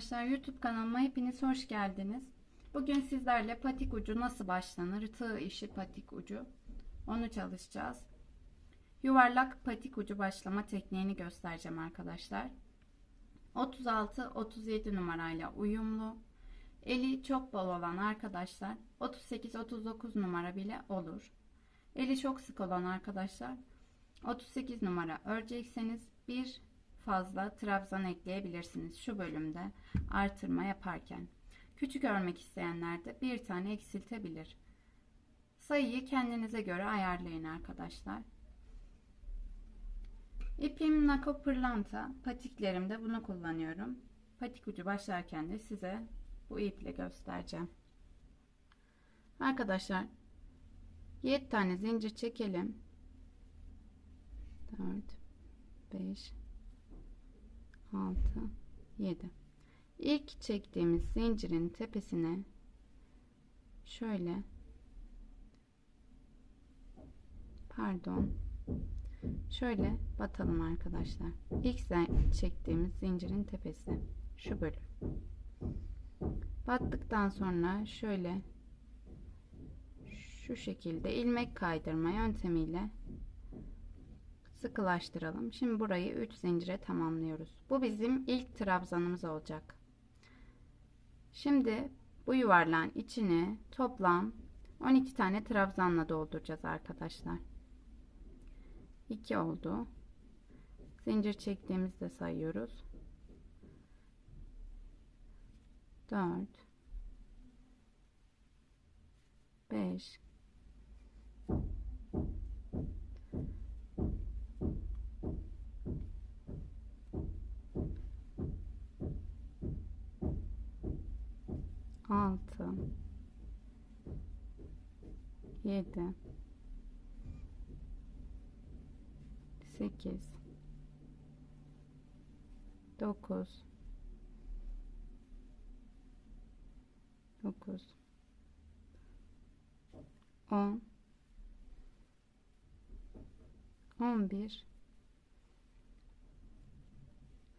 arkadaşlar YouTube kanalıma hepiniz hoş geldiniz. Bugün sizlerle patik ucu nasıl başlanır? Tığ işi patik ucu. Onu çalışacağız. Yuvarlak patik ucu başlama tekniğini göstereceğim arkadaşlar. 36-37 numarayla uyumlu. Eli çok bol olan arkadaşlar 38-39 numara bile olur. Eli çok sık olan arkadaşlar 38 numara örecekseniz bir fazla trabzan ekleyebilirsiniz şu bölümde artırma yaparken. Küçük örmek isteyenler de bir tane eksiltebilir. Sayıyı kendinize göre ayarlayın arkadaşlar. İpim Nako Pırlanta. Patiklerimde bunu kullanıyorum. Patik ucu başlarken de size bu iple göstereceğim. Arkadaşlar 7 tane zincir çekelim. 4 5 6 7 İlk çektiğimiz zincirin tepesine şöyle pardon şöyle batalım arkadaşlar. İlk çektiğimiz zincirin tepesi şu bölüm. Battıktan sonra şöyle şu şekilde ilmek kaydırma yöntemiyle sıkılaştıralım. Şimdi burayı 3 zincire tamamlıyoruz. Bu bizim ilk trabzanımız olacak. Şimdi bu yuvarlağın içini toplam 12 tane trabzanla dolduracağız arkadaşlar. 2 oldu. Zincir çektiğimizde sayıyoruz. 4 5 altı. Yedi. Sekiz. Dokuz. Dokuz. On. On bir.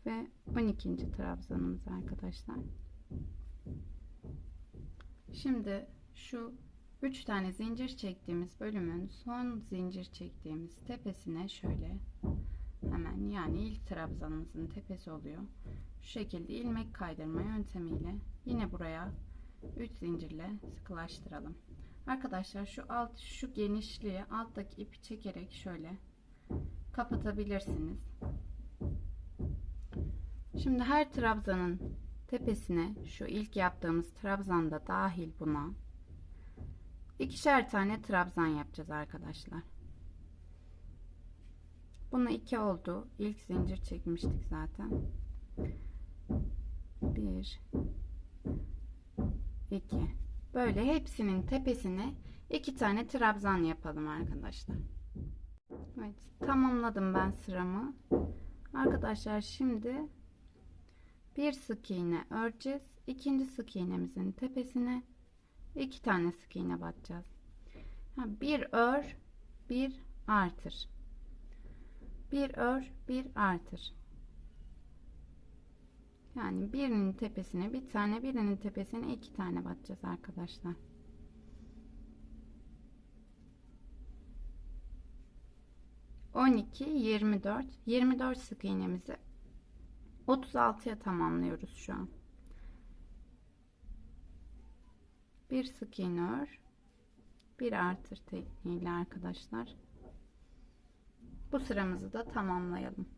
Ve on ikinci trabzanımız arkadaşlar. Şimdi şu 3 tane zincir çektiğimiz bölümün son zincir çektiğimiz tepesine şöyle hemen yani ilk trabzanımızın tepesi oluyor. Şu şekilde ilmek kaydırma yöntemiyle yine buraya 3 zincirle sıkılaştıralım. Arkadaşlar şu alt şu genişliği alttaki ipi çekerek şöyle kapatabilirsiniz. Şimdi her trabzanın tepesine şu ilk yaptığımız trabzanda dahil buna ikişer tane trabzan yapacağız arkadaşlar. Buna iki oldu. İlk zincir çekmiştik zaten. Bir, iki. Böyle hepsinin tepesine iki tane trabzan yapalım arkadaşlar. Evet, tamamladım ben sıramı. Arkadaşlar şimdi bir sık iğne öreceğiz. İkinci sık iğnemizin tepesine iki tane sık iğne batacağız. Bir ör, bir artır. Bir ör, bir artır. Yani birinin tepesine bir tane, birinin tepesine iki tane batacağız arkadaşlar. On iki, yirmi dört. Yirmi dört sık iğnemizi 36'ya tamamlıyoruz şu an. Bir sık iğne ör, bir artır tekniğiyle arkadaşlar. Bu sıramızı da tamamlayalım.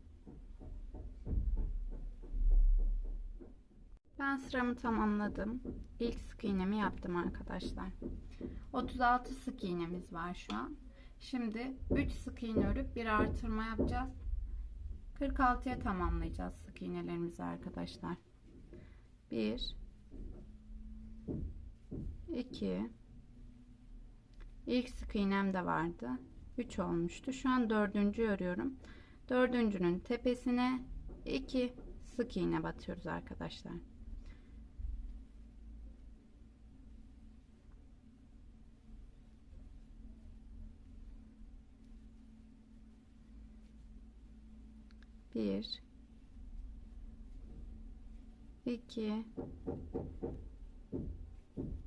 Ben sıramı tamamladım. İlk sık iğnemi yaptım arkadaşlar. 36 sık iğnemiz var şu an. Şimdi 3 sık iğne örüp bir artırma yapacağız. 46'ya tamamlayacağız sık iğnelerimizi arkadaşlar. 1 2 İlk sık iğnem de vardı. 3 olmuştu. Şu an dördüncü örüyorum. Dördüncünün tepesine 2 sık iğne batıyoruz arkadaşlar. Bir, 2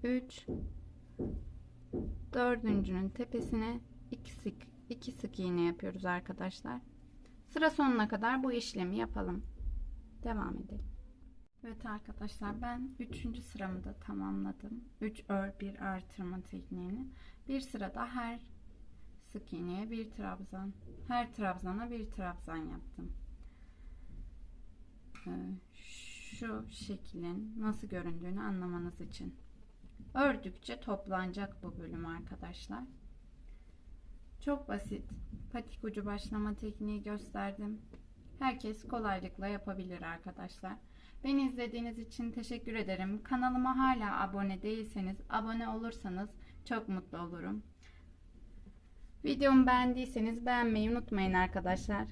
3 dördüncünün tepesine 2 sık, iki sık iğne yapıyoruz arkadaşlar. Sıra sonuna kadar bu işlemi yapalım. Devam edelim. Evet arkadaşlar ben 3. sıramı da tamamladım. 3 ör 1 artırma tekniğini. Bir sırada her sık iğneye bir trabzan, her trabzana bir trabzan yaptım. Ee, Şu şeklin nasıl göründüğünü anlamanız için. Ördükçe toplanacak bu bölüm arkadaşlar. Çok basit. Patik ucu başlama tekniği gösterdim. Herkes kolaylıkla yapabilir arkadaşlar. Beni izlediğiniz için teşekkür ederim. Kanalıma hala abone değilseniz abone olursanız çok mutlu olurum. Videomu beğendiyseniz beğenmeyi unutmayın arkadaşlar.